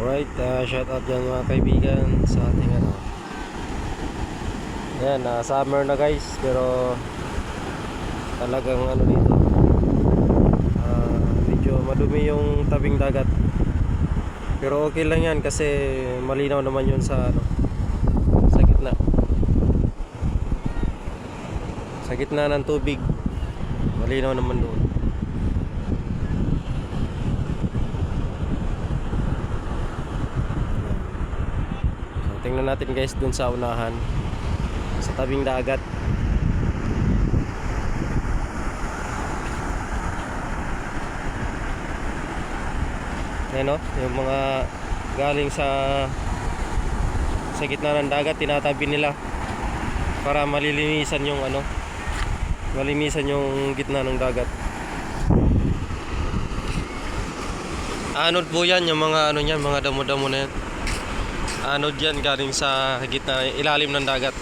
Alright, uh, shout out dyan mga kaibigan sa ating ano. Yan, uh, summer na guys, pero talagang ano dito. ah, medyo madumi yung tabing dagat. Pero okay lang yan kasi malinaw naman yun sa ano, sa gitna. Sa gitna ng tubig, malinaw naman doon. Tingnan natin guys dun sa unahan sa tabing dagat. Ayan o, yung mga galing sa sa gitna ng dagat tinatabi nila para malilinisan yung ano malinisan yung gitna ng dagat. Anod po yan, yung mga ano yan, mga damo-damo na yan. Anod yan galing sa gitna, ilalim ng dagat.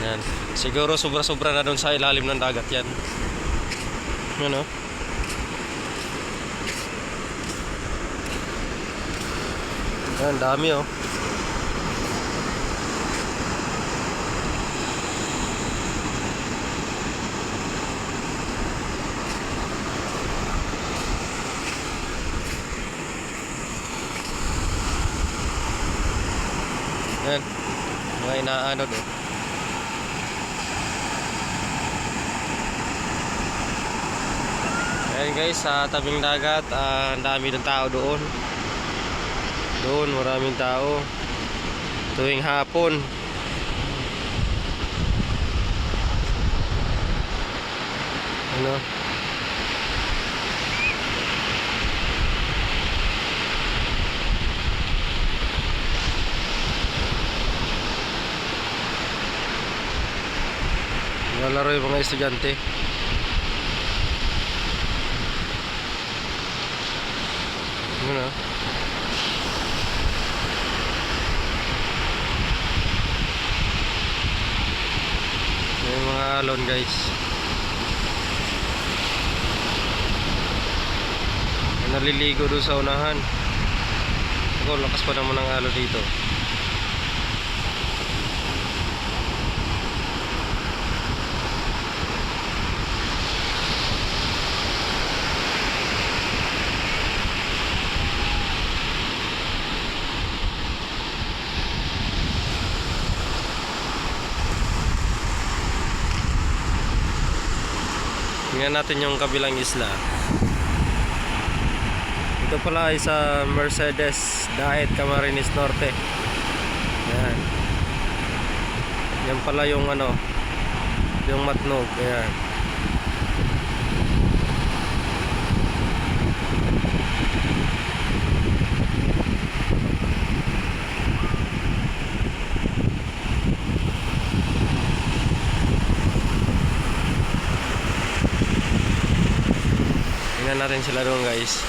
Yan. Siguro sobra-sobra na doon sa ilalim ng dagat yan. Yan o. Yan, dami oh. Yan. Mga inaano doon. Ayan guys, sa tabing dagat, ah, ang dami ng tao doon. Doon, maraming tao. Tuwing hapon. Ano? Nalaro yung mga estudyante. Ano? May mga alon guys. Naliligo doon sa unahan. Ako, lakas pa naman ang alon dito. Tingnan natin yung kabilang isla. Ito pala ay sa Mercedes Daet Camarines Norte. Yan. Yan pala yung ano, yung matnog. Ayan. Tingnan natin sila doon guys.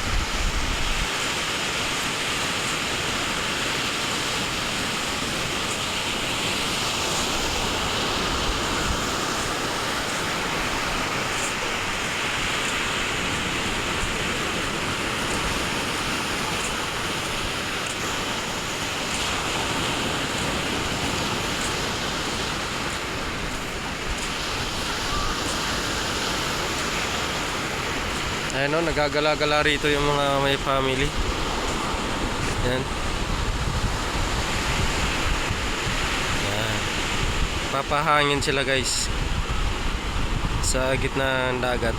Ayan o, nagagala-gala rito yung mga may family. Yan. Yan. Papahangin sila guys. Sa gitna ng dagat.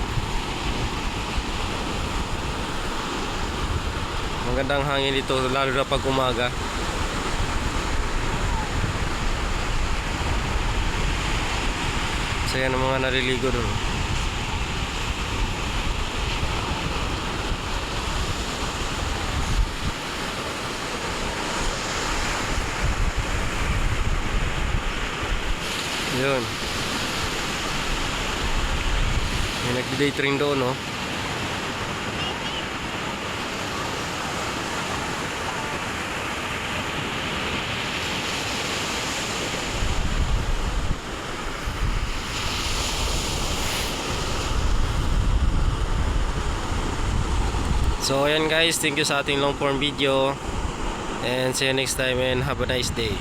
Magandang hangin dito lalo na pag umaga. Saya ng mga naliligo doon. Yun. May nagdi-day train doon, no? So ayan guys, thank you sa ating long form video. And see you next time and have a nice day.